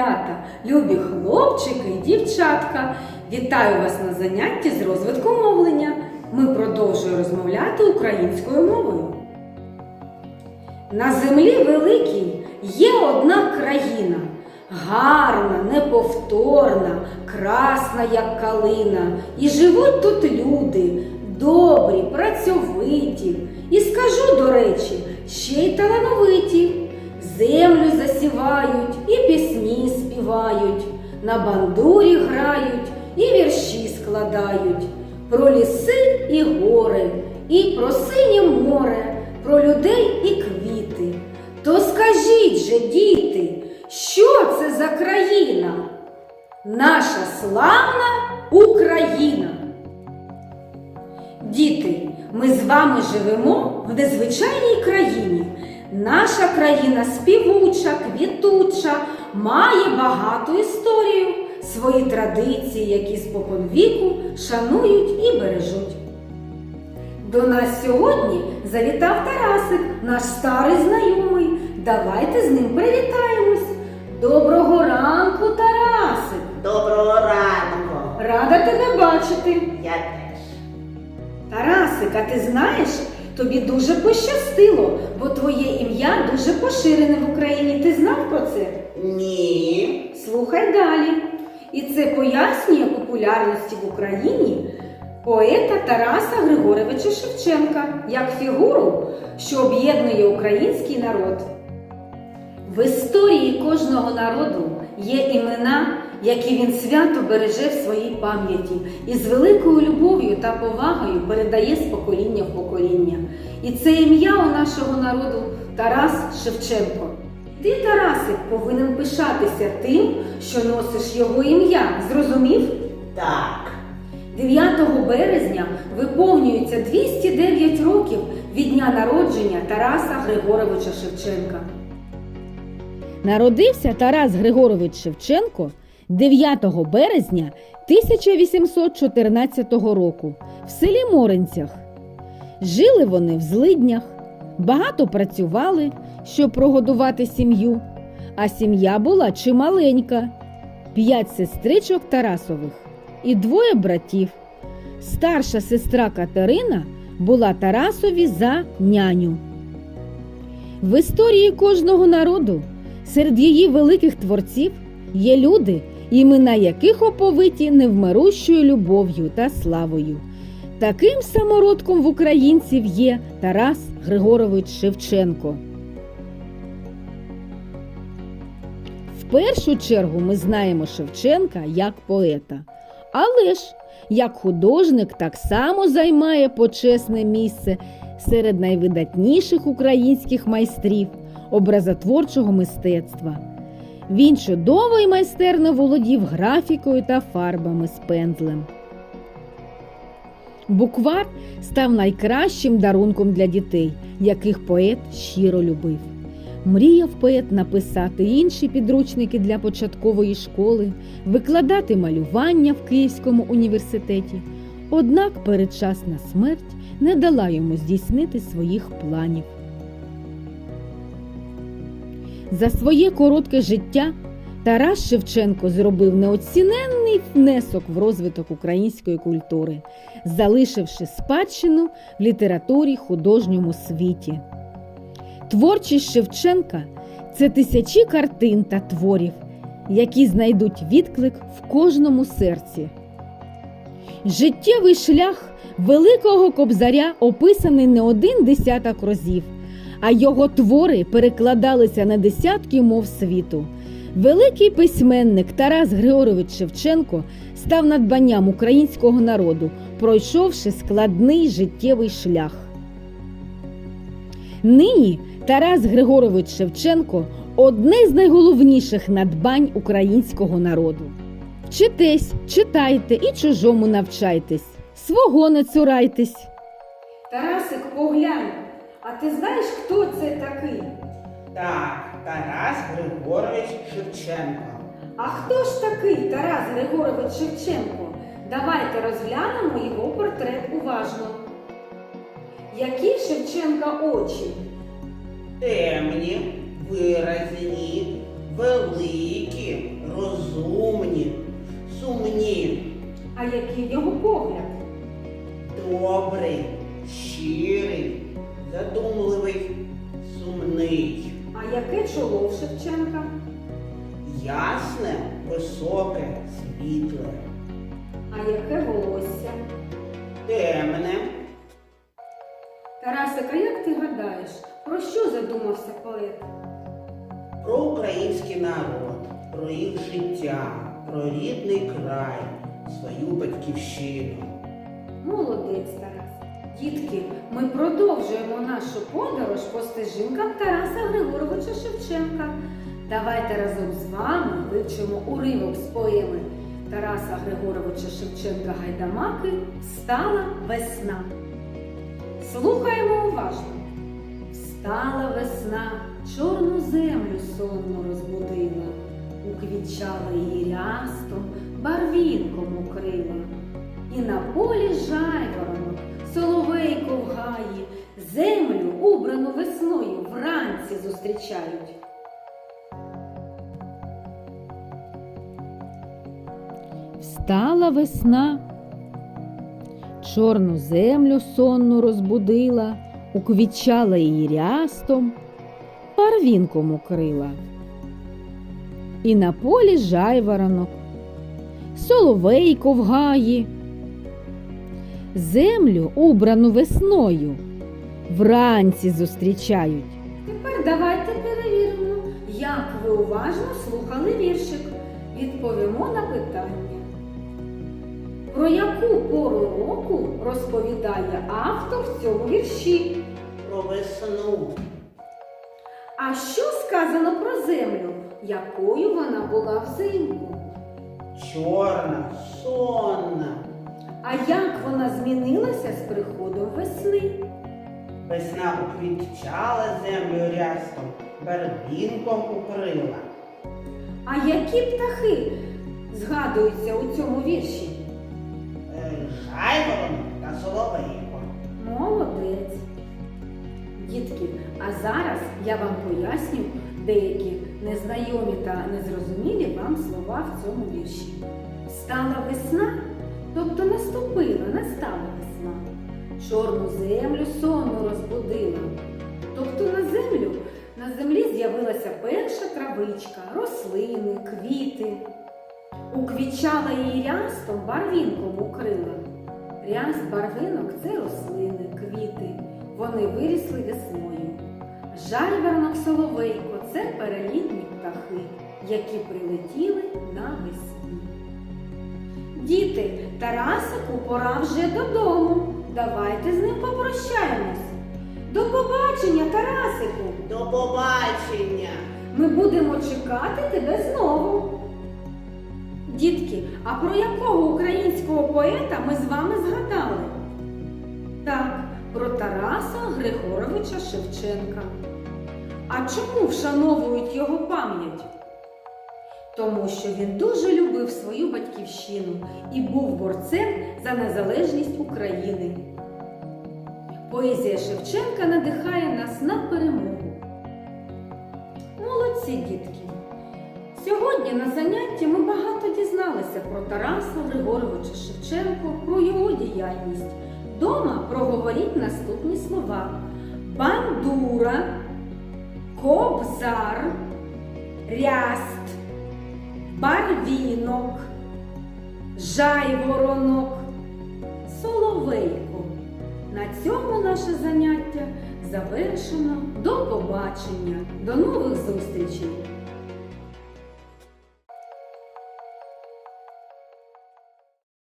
малята, любі хлопчики і дівчатка. Вітаю вас на занятті з розвитку мовлення. Ми продовжуємо розмовляти українською мовою. На землі великій є одна країна, гарна, неповторна, красна, як калина. І живуть тут люди, добрі, працьовиті. І скажу, до речі, ще й талановиті. Землю засівають і пісні співають, на бандурі грають і вірші складають. Про ліси і гори, і про синє море, про людей і квіти. То скажіть же, діти, що це за країна? Наша славна Україна. Діти, ми з вами живемо в незвичайній країні. Наша країна співуча, квітуча, має багату історію, свої традиції, які споконвіку шанують і бережуть. До нас сьогодні завітав Тарасик, наш старий знайомий. Давайте з ним привітаємось. Доброго ранку, Тарасик! Доброго ранку. Рада тебе бачити. Я теж. Тарасик, а ти знаєш, тобі дуже пощастило, бо твоє ім'я дуже поширене в Україні. Ти знав про це? Ні. Слухай далі. І це пояснює популярності в Україні поета Тараса Григоровича Шевченка як фігуру, що об'єднує український народ. В історії кожного народу є імена, які він свято береже в своїй пам'яті і з великою любов'ю та повагою передає з покоління в покоління. І це ім'я у нашого народу Тарас Шевченко. Ти, Тарасик, повинен пишатися тим, що носиш його ім'я. Зрозумів? Так. 9 березня виповнюється 209 років від дня народження Тараса Григоровича Шевченка. Народився Тарас Григорович Шевченко 9 березня 1814 року в селі Моринцях. Жили вони в злиднях, багато працювали, щоб прогодувати сім'ю, а сім'я була чималенька п'ять сестричок Тарасових і двоє братів. Старша сестра Катерина була Тарасові за няню. В історії кожного народу серед її великих творців є люди, імена яких оповиті невмирущою любов'ю та славою. Таким самородком в українців є Тарас Григорович Шевченко. В першу чергу ми знаємо Шевченка як поета, але ж як художник так само займає почесне місце серед найвидатніших українських майстрів образотворчого мистецтва. Він чудово і майстерно володів графікою та фарбами з пензлем. Буквар став найкращим дарунком для дітей, яких поет щиро любив. Мріяв поет написати інші підручники для початкової школи, викладати малювання в Київському університеті. Однак передчасна смерть не дала йому здійснити своїх планів. За своє коротке життя Тарас Шевченко зробив неоціненний внесок в розвиток української культури, залишивши спадщину в літературі художньому світі. Творчість Шевченка це тисячі картин та творів, які знайдуть відклик в кожному серці. Життєвий шлях великого кобзаря описаний не один десяток разів, а його твори перекладалися на десятки мов світу. Великий письменник Тарас Григорович Шевченко став надбанням українського народу, пройшовши складний життєвий шлях. Нині Тарас Григорович Шевченко одне з найголовніших надбань українського народу. Вчитесь, читайте і чужому навчайтесь, свого не цурайтесь. Тарасик, поглянь, а ти знаєш, хто це такий? Так, Тарас Григорович Шевченко. А хто ж такий Тарас Григорович Шевченко? Давайте розглянемо його портрет уважно. Які Шевченка очі? Темні, виразні, великі, розумні, сумні, А який його погляд? добрий, щирий, задумливий, сумний, А яке чоло в Шевченка? ясне, високе, світле, А яке волосся? темне. Тарасика, як ти гадаєш, про що задумався поет? Про український народ, про їх життя, про рідний край, свою батьківщину. Молодець, Тарас. Дітки, ми продовжуємо нашу подорож по стежинкам Тараса Григоровича Шевченка. Давайте разом з вами вивчимо уривок з поеми Тараса Григоровича Шевченка Гайдамаки Встала весна. Слухаємо уважно. Встала весна, чорну землю сонно розбудила, уквітчала її рястом, барвінком укрила. І на полі жайворонок, соловейко в гаї, землю, убрану весною, вранці зустрічають. Встала весна, чорну землю сонну розбудила, уквічала її рястом, парвінком укрила. І на полі жайворонок, соловейко в гаї, землю, убрану весною, вранці зустрічають. Тепер давайте перевіримо, як ви уважно слухали віршик. Відповімо на питання. Про яку пору року розповідає автор в цьому вірші? Про весну, А що сказано про землю? Якою вона була взимку? чорна, сонна, А як вона змінилася з приходом весни? весна уквітчала землю рястом, барвінком укрила. А які птахи згадуються у цьому вірші? Е, Жайворонок та соловейко. Молодець. Дітки, а зараз я вам поясню деякі незнайомі та незрозумілі вам слова в цьому вірші. Стала весна, тобто наступила, настала весна. Чорну землю сонну розбудила. Тобто на землю, на землі з'явилася перша травичка, рослини, квіти. Уквічала її рястом, барвінком укрила. Ряст барвинок це рослини, квіти. Вони вирісли весною. Жайворонок соловейко це перелітні птахи, які прилетіли навесні. Діти, Тарасику пора вже додому. Давайте з ним попрощаємось. До побачення, Тарасику! До побачення! Ми будемо чекати тебе знову. Дітки, а про якого українського поета ми з вами згадали? Так, про Тараса Григоровича Шевченка. А чому вшановують його пам'ять? Тому що він дуже любив свою батьківщину і був борцем за незалежність України. Поезія Шевченка надихає нас на перемогу. Молодці, дітки! Сьогодні на занятті ми багато дізналися про Тараса Григоровича Шевченко, про його діяльність. Дома проговоріть наступні слова: бандура, кобзар, ряст, барвінок, жайворонок, соловейко. На цьому наше заняття завершено. До побачення, до нових зустрічей!